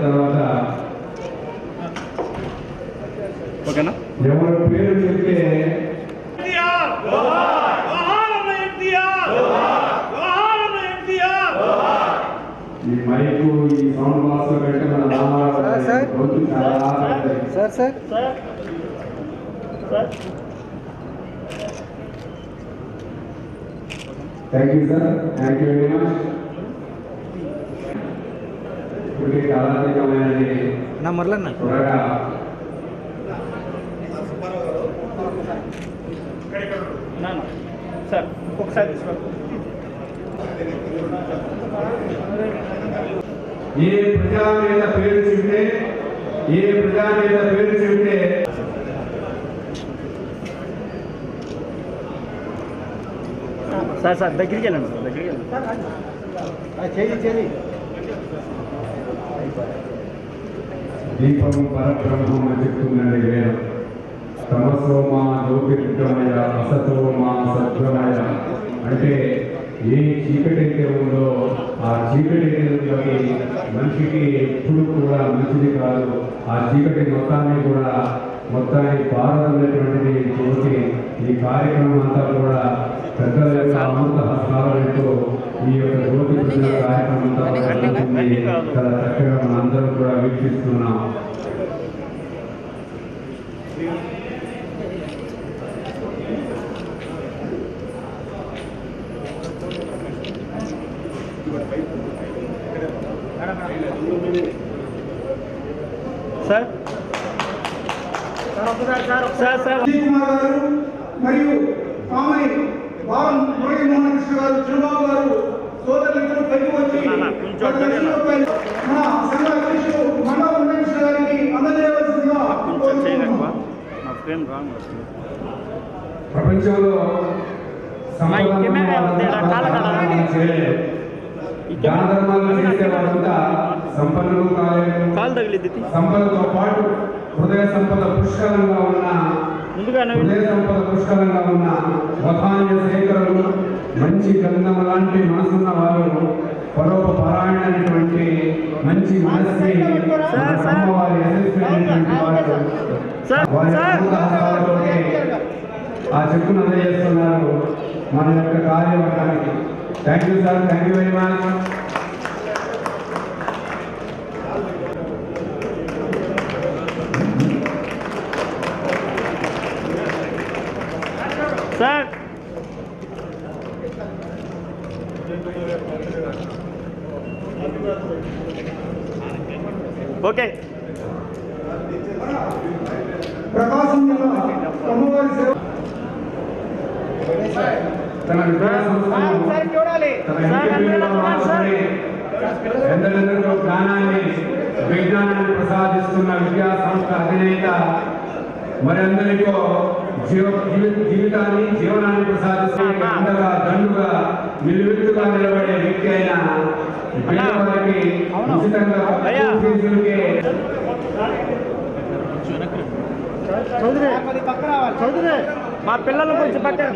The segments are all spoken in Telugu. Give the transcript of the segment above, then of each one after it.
తర్వాత ఓకేనా? ఎవరు పేరు చెప్తే ఈ మైకు ఈ సౌండ్ బాక్స్లో పెట్టి మన Rama Rao sir. Sir. Sir thank you sir thank you very much నా నాన్న సార్ ఒకసారి ఏ ప్రజానేత పేరు చెబితే ఏ ప్రజానేత పేరు చెబితే సార్ సార్ దగ్గరికి వెళ్ళండి సార్ దగ్గరికి వెళ్ళండి. చేయి చేయి. దీపం పరబ్రహ్మం అని చెప్తుందండి వేదం తమసోమ జ్యోతిర్గమయ అసతోమ సత్వమయ అంటే ఏ చీకటి అయితే ఉందో ఆ చీకటి లోకి మనిషికి ఎప్పుడు కూడా మంచిది కాదు. ఆ చీకటి మొత్తాన్ని కూడా మొత్తాన్ని పారదన్నటువంటిది జ్యోతి. ఈ కార్యక్రమం అంతా కూడా పెద్దల యొక్క అమృత హస్తాలతో ఈ యొక్క జ్యోతి ప్రజల కార్యక్రమం అంతా కూడా జరుగుతుంది. చాలా చక్కగా మన అందరం కూడా వీక్షిస్తున్నాం. సార్? Sir sir. మరియు కామని భావన్ మురళీ మోహన్ కృష్ణ గారు చంద్రబాబు గారు ప్రపంచంలో చేసే వాళ్ళంతా సంపన్నులు కాలేదు సంపదతో పాటు హృదయ సంపద పుష్కలంగా ఉన్న ముందుగా పుష్కలంగా ఉన్న వధాన్య సేకరణలు మంచి గంధం లాంటి మనసున్న వారు పరోప పారాయణమైనటువంటి మంచి మనస్సి సార్, సార్. వారి యశస్విమైనటువంటి వారు సార్, వారి సార్. అద్భుత హస్తాలతోటి ఆ చెక్కును అందజేస్తున్నారు మన యొక్క కార్యవర్గానికి thank you sir thank you very much sir okay. Prakasam జిల్లా అమ్మవారి సేవ తన విద్యా సంస్థను తన జ్ఞానాన్ని విజ్ఞానాన్ని ప్రసాదిస్తున్న విద్యా సంస్థ అధినేత మరందరికో జీవ జీవి- జీవితాన్ని జీవనాన్ని ప్రసాదిస్తున్న అండగా దండుగా నిలువెత్తుగా నిలబడే వ్యక్తి అయిన పేదవారికి ఉచితంగా తక్కువ అయ్యా. ఫీజులకే చౌదరి. చౌదరి. మా పిల్లలు కొంచెం పక్కన.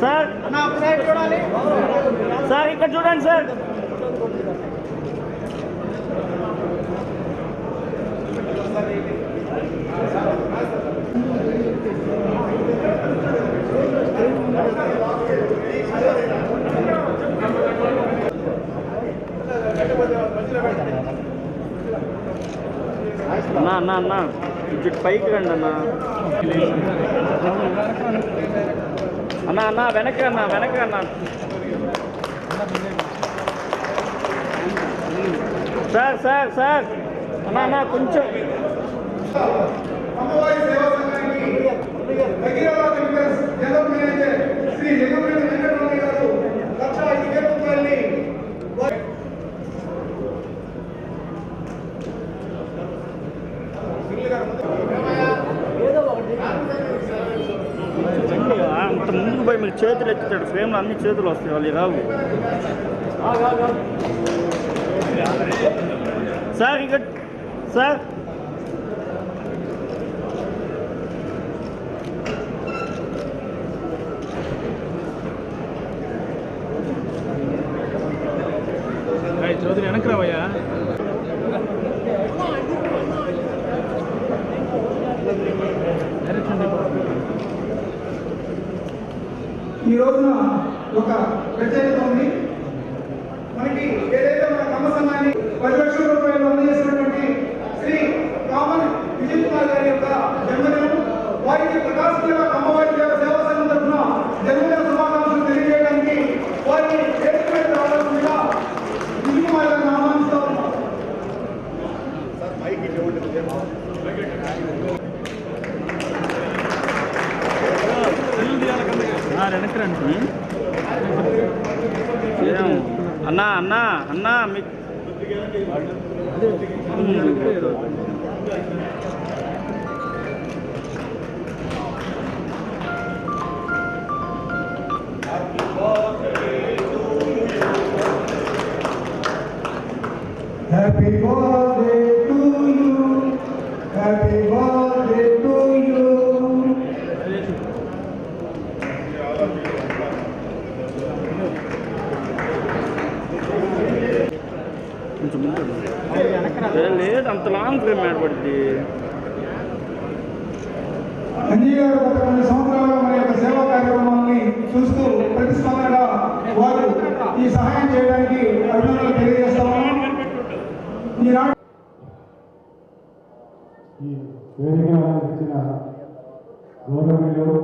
సార్. సార్ ఇక్కడ చూడండి సార్. అన్నా అన్నా అన్నా ఇటు పైకి రండి అన్నా అన్నా అన్నా వెనక్కి అన్నా వెనక్కి అన్నా సార్ సార్ సార్ అన్నా అన్నా కొంచెం అమ్మవారి సేవా సంఘానికి Bhagiratha chemicals general manager Shri Jaganmohan Venkataramana గారు లక్ష ఐదు వేల రూపాయలని వారి- అంత ముందుకు పోయి మీకు చేతులు ఫ్రేమ్లో అన్ని చేతులు వస్తాయి వాళ్ళు రావు సార్ ఇక్కడ సార్. చౌదరి వెనక్కి రావయ్యా. ఈ రోజున ఒక ప్రత్యేకత ఉంది. మనకి ఏదైతే మన కమ్మ సంఘాన్ని పది లక్షల రూపాయలు అందజేసినటువంటి శ్రీ కామన్ విజయ్ కుమార్ గారి యొక్క జన్మదినం వారికి ప్రకాశంగా కమ్మ అన్నా అన్నా అన్నా మీకు Happy birthday కొంచెం ముందు లేదు అంత లాంగ్ ఫ్రేమ్ ఏర్పడింది సేవా కార్యక్రమాన్ని చూస్తూ ప్రతిస్పందనగా వారు ఈ సహాయం చేయడానికి అభినందనలు తెలియజేస్తాము ఈనాడు ఈ వేదిక ఇచ్చిన గౌరవనీయులు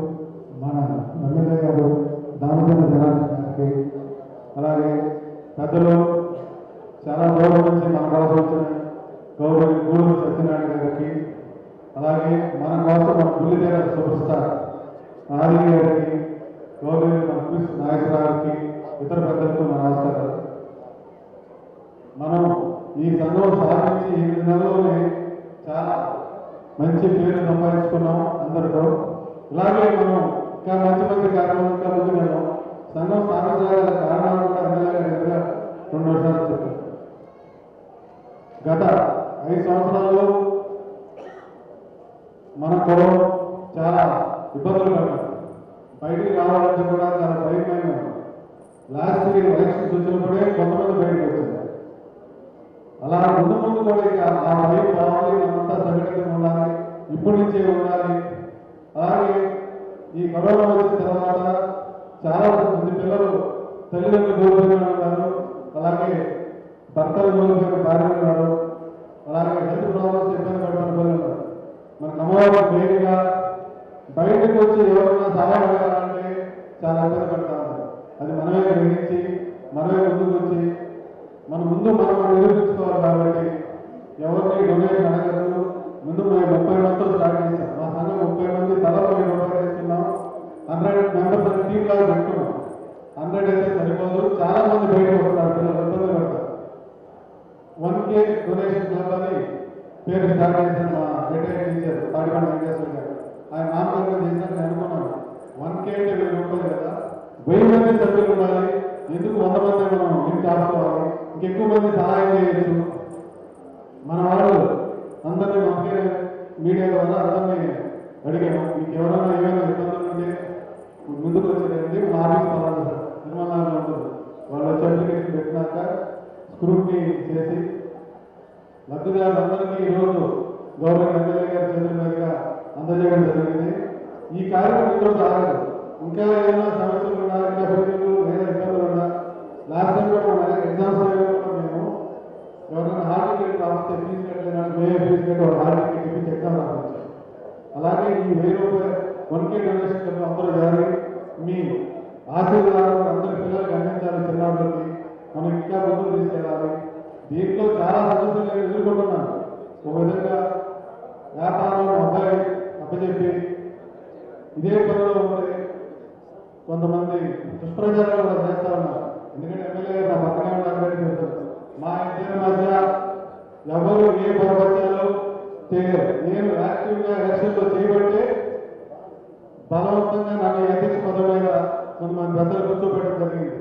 మన ఎమ్మెల్యే గారు దామచంద్ర జనార్దన్ గారికి అలాగే పెద్దలు చాలా దూరం నుంచి మన కోసం వచ్చిన గౌరవ గూడూరు సత్యనారాయణ గారికి అలాగే మన కోసం మన బుల్లితేర సూపర్ స్టార్ ఆది గారికి గౌరవనీయులు మన క్రిస్ నాగేశ్వరరావుకి ఇతర పెద్దలకు నా నమస్కారాలు మనం ఈ సంఘం స్థాపించి ఎనిమిది నెలల్లోనే చాలా మంచి పేరు సంపాదించుకున్నాం అందరితో ఇలాగే మనం ఇంకా మంచి మంచి కార్యక్రమాలు ఇంకా ముందుకు వెళ్ళాం సంఘం స్థాపించగల కారణాలు కూడా ఎమ్మెల్యే గారి రెండు వర్షాలు చెప్పారు. గత ఐదు సంవత్సరాల్లో మన కులం చాలా ఇబ్బందులు పడ్డాం. బయటికి రావాలంటే కూడా చాలా భయమైన లాస్ట్ ఇయర్ ఎలక్షన్స్ వచ్చినప్పుడే కొంతమంది బయటకు వచ్చారు. అలా ముందు ముందు కూడా ఇక ఆ భయం రావాలి మనంతా సంఘటితంగా ఉండాలి ఇప్పటి నుంచే ఉండాలి కరోనా వచ్చిన తర్వాత చాలా మంది పిల్లలు తల్లిదండ్రులు దూరంగా ఉన్నారు అలాగే భర్తలు దూరంగా భార్య ఉన్నారు అలాగే హెల్త్ ప్రాబ్లమ్స్ ఇబ్బంది పడుతున్న పిల్లలు ఉన్నారు. మన అమ్మవారు వేడిగా బయటకు వచ్చి ఎవరైనా సహాయం అడగాలంటే చాలా ఇబ్బంది పడతా ఉన్నారు అది మనమే గ్రహించి మనమే ముందుకు వచ్చి మన ముందు మనం నిరూపించుకోవాలి కాబట్టి ఎవరిని డొనేషన్ అడగదు ముందు మేము ముప్పై మందితో స్టార్ట్ చేశాం. మా సంఘం ముప్పై మంది తల పది రూపాయలు వేస్తున్నాం హండ్రెడ్ మెంబర్స్ అని టీమ్ లాగా పెట్టుకున్నాం. హండ్రెడ్ అయితే సరిపోదు. చాలా మంది బయట వస్తారు పిల్లలు ఇబ్బంది పడతారు. వన్ కే డొనేషన్ క్లబ్ అని పేరు స్టార్ట్ చేసిన మా రిటైర్డ్ టీచర్ తాడిపాడు వెంకటేశ్వర గారు. ఆయన నామకరణం చేసినట్టు నేను అనుకున్నాను. వన్ కే అంటే వెయ్యి రూపాయలు కదా? వెయ్యి మంది సభ్యులు ఉండాలి. ఎందుకు వంద మంది మనం ఇంటి ఆడుకోవాలి ఇంకెక్కువ మంది సహాయం చేయొచ్చు. మన వాళ్ళు అందరినీ మనకే మీడియా ద్వారా అందరినీ అడిగాము. మీకు ఎవరైనా ఏమైనా ఇబ్బందులు ఉంటే ముందుకు వచ్చేదండి మార్నింగ్ ఆఫీస్ పలానా ఉంటుంది వాళ్ళు వచ్చి అప్లికేషన్ పెట్టినాక స్క్రూట్నీ చేసి లబ్ధిదారులందరికీ ఈరోజు గౌరవ ఎమ్మెల్యే గారి చేతుల మీదుగా అందజేయడం జరిగింది. ఈ కార్యక్రమం సాగదు ఇంకా ఏమైనా సమస్యలు ఉన్నా ఇంకా ఫెయిల్యూలు లేదా ఇబ్బందులు ఉన్నా లాస్ట్ టైం కూడా మన ఎగ్జామ్స్ కూడా మేము ఎవరైనా హాల్ టికెట్ రాస్తే ఫీజు కట్టలేనా వేరే ఫీజు కట్టి హాల్ టికెట్ ఇప్పించి ఎగ్జామ్ రావచ్చు అలాగే ఈ వెయ్యి రూపాయలు వన్ కే అందరూ జారి మీ ఆశీర్వాదం అందరి పిల్లలకి అందించాలి చిన్నారులకి. మనం ఇంకా ముందుకు తీసుకెళ్ళాలి. దీంట్లో చాలా సమస్యలు నేను ఎదుర్కొంటున్నాను. ఒక విధంగా వ్యాపారం అబ్బాయి అప్పచెప్పి ఇదే పనిలో ఉండే కొంతమంది దుష్ప్రచారాలు కూడా చేస్తా ఉన్నారు ఎందుకంటే ఎమ్మెల్యే గారు నా పక్కనే ఉన్నారు కాబట్టి చెప్తారు మా ఇద్దరి మధ్య ఎవరు ఏ పొరపచ్చాలో చేయలేరు నేను యాక్టివ్గా ఎలక్షన్లో చేయబట్టే బలవంతంగా నన్ను అధ్యక్ష పదవి మీద కొంతమంది పెద్దలు కూర్చోబెట్టడం జరిగింది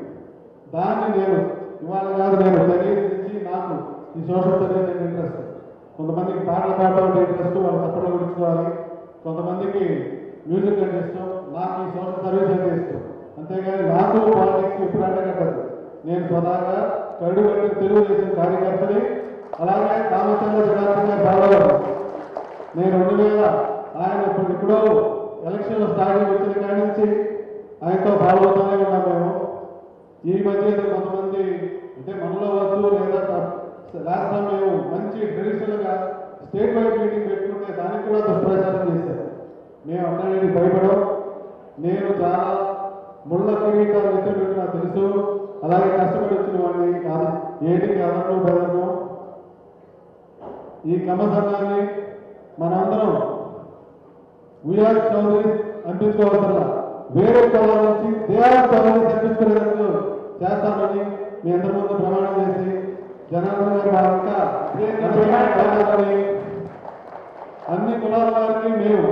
దాన్ని నేను ఇవాళ కాదు నేను తెలియదు నుంచి నాకు ఈ సోషల్ సర్వీస్ అంటే ఇంట్రెస్ట్ కొంతమందికి పాటలు పాడటం అంటే ఇంట్రెస్ట్ వాళ్ళు తప్పట్లు గుర్తుకోవాలి కొంతమందికి మ్యూజిక్ అంటే ఇష్టం నాకు ఈ సోషల్ సర్వీస్ అంటే ఇష్టం అంతేగాని నాకు పాలిటిక్స్ ఎప్పుడు అంటే నేను స్వతహాగా కరుడు వంటి తెలుగుదేశం కార్యకర్తని అలాగే రామచంద్ర జనార్దన్ గారు నేను రెండు వేల ఆయన ఇప్పుడు ఇప్పుడు ఎలక్షన్లో స్టార్టింగ్ వచ్చిన కాడి నుంచి ఆయనతో ఫాలో అవుతూనే ఉన్నాం మేము. ఈ మధ్య కొంతమంది అంటే మనలో వచ్చు లేదా లాస్ట్ మేము మంచి ట్రెడిషనల్గా స్టేట్ వైడ్ మీటింగ్ పెట్టుకుంటే దానికి కూడా దుష్ప్రచారం చేశారు. మేము అందరినీ భయపడం నేను చాలా ముళ్ళ కిరీటాలు ఎత్తులు నాకు తెలుసు. అలాగే కష్టపడి వచ్చిన వాడిని కాదు ఏటికి అదను బెదను ఈ కమ్మ మనందరం వీఆర్ చౌదరి అనిపించుకోవాల్సిన వేరే కులాల నుంచి దేవాల చౌదరి అనిపించుకునేందుకు చేస్తామని మీ అందరి ముందు ప్రమాణం చేసి జనార్దన్ గారి కావాలని అన్ని కులాల వారికి మేము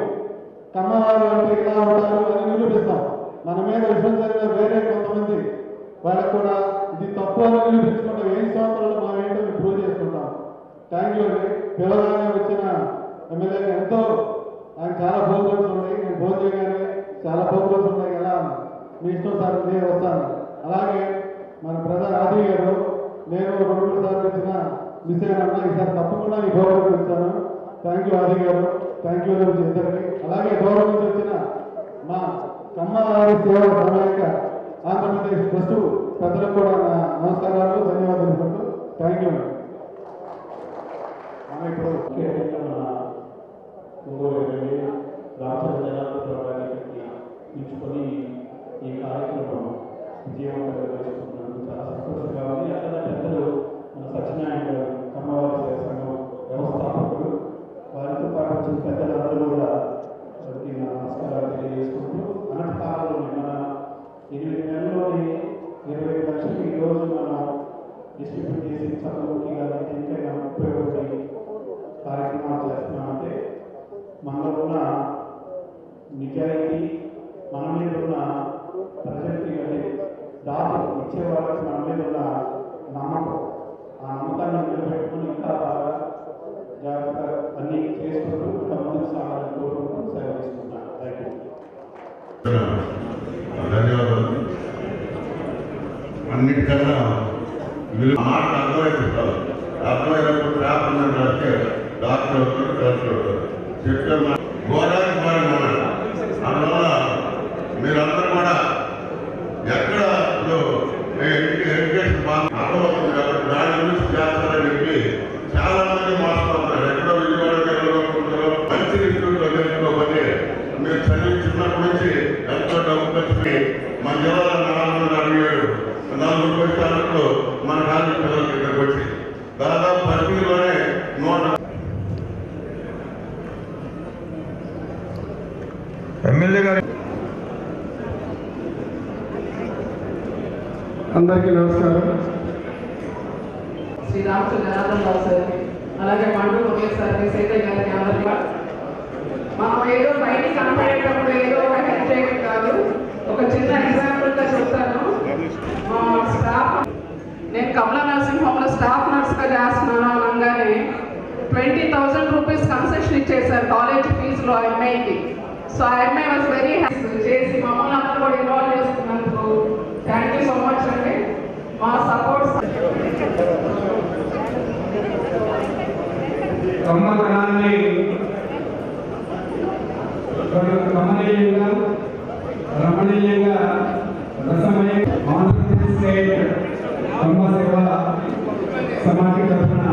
కమ్మవారు అంటే ఇలా ఉంటారు అని నిరూపిస్తాం. మన మీద విషయం జరిగిన వేరే కొంతమంది వాళ్ళకు కూడా ఇది తప్పు అని నిరూపించుకుంటాం ఏం సంవత్సరాలు మనం ఏంటో మేము ప్రూవ్ చేసుకుంటాం థ్యాంక్ యూ అండి. పిల్లగానే వచ్చిన ఎమ్మెల్యేగా ఎంతో ఆయన చాలా ప్రోగ్రామ్స్ ఉన్నాయి. నేను ఫోన్ చేయగానే చాలా ప్రోగ్రామ్స్ ఉన్నాయి. ఎలా? మీ ఇష్టం సార్ నేను వస్తాను. అలాగే మన బ్రదర్ ఆది గారు నేను రెండు మూడు సార్లు వచ్చిన మిస్ అయినా ఈసారి తప్పకుండా ఈ గౌరవం ఇస్తాను థ్యాంక్ యూ ఆది గారు. థ్యాంక్ యూ వెరీ మచ్ ఇద్దరికి అలాగే గౌరవం నుంచి వచ్చిన మా కమ్మవారి సేవ సహాయక ఆంధ్రప్రదేశ్ ట్రస్ట్ పెద్దలకు కూడా నా నమస్కారాలు ధన్యవాదాలు చెప్తూ థ్యాంక్ యూ మనం ఇప్పుడు ఒంగోలు ఇచ్చుకొని ఈ కార్యక్రమం విజయవంతంగా చేసుకుంటున్నందుకు చాలా సంతోషంగా ఉంది. అక్కడ పెద్దలు చదువుకి కానీ ఎంతైనా ఉపయోగపడే కార్యక్రమాలు చేస్తున్నామంటే మనలో ఉన్న నిజాయితీ మన మీద ఉన్న ప్రజలకి అంటే దాతలు ఇచ్చే వాళ్ళకి మన మీద ఉన్న నమ్మకం ఆ నమ్మకాన్ని నిలబెట్టుకుని ఇంకా బాగా జాగ్రత్త అన్ని చేసుకుంటూ ఇంకా ముందుకు సాగాలని కోరుకుంటూ సెలవు థ్యాంక్ యూ ధన్యవాదాలు. అన్నిటికన్నా మాట అర్థమైపోతారు అర్థమైనప్పుడు రాకుండా రాస్తే డాక్టర్ అవుతారు డాక్టర్ అవుతారు చెప్తే మా- అందరికీ నమస్కారం. శ్రీ రామచంద్ర రావు సార్కి అలాగే మండు మురళి సార్కి సీతయ్య గారికి అందరికీ మనం ఏదో బయటికి కనపడేటప్పుడు ఏదో ఒక హెల్ప్ చేయడం కాదు. ఒక చిన్న ఎగ్జాంపుల్గా చెప్తాను. మా స్టాఫ్ నేను కమలా నర్సింగ్ హోమ్లో స్టాఫ్ నర్స్గా చేస్తున్నాను అనగానే ట్వంటీ థౌసండ్ రూపీస్ కన్సెషన్ ఇచ్చేసారు కాలేజ్ ఫీజులో అమ్మాయికి సో ఐ అమ్మాయి వాజ్ వెరీ హ్యాపీ చేసి మమ్మల్ని అందరూ కూడా ఇన్వాల్వ్ చేసుకున్నందుకు థ్యాంక్ యూ సో మచ్ అండి. మా సపోర్ట్ కమ్మకణాన్ని కమనీయంగా రమణీయంగా రసమయ ఆంధ్రప్రదేశ్ స్టేట్ కమ్మ సేవ సమాధి తరఫున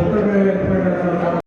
ఒక్కటే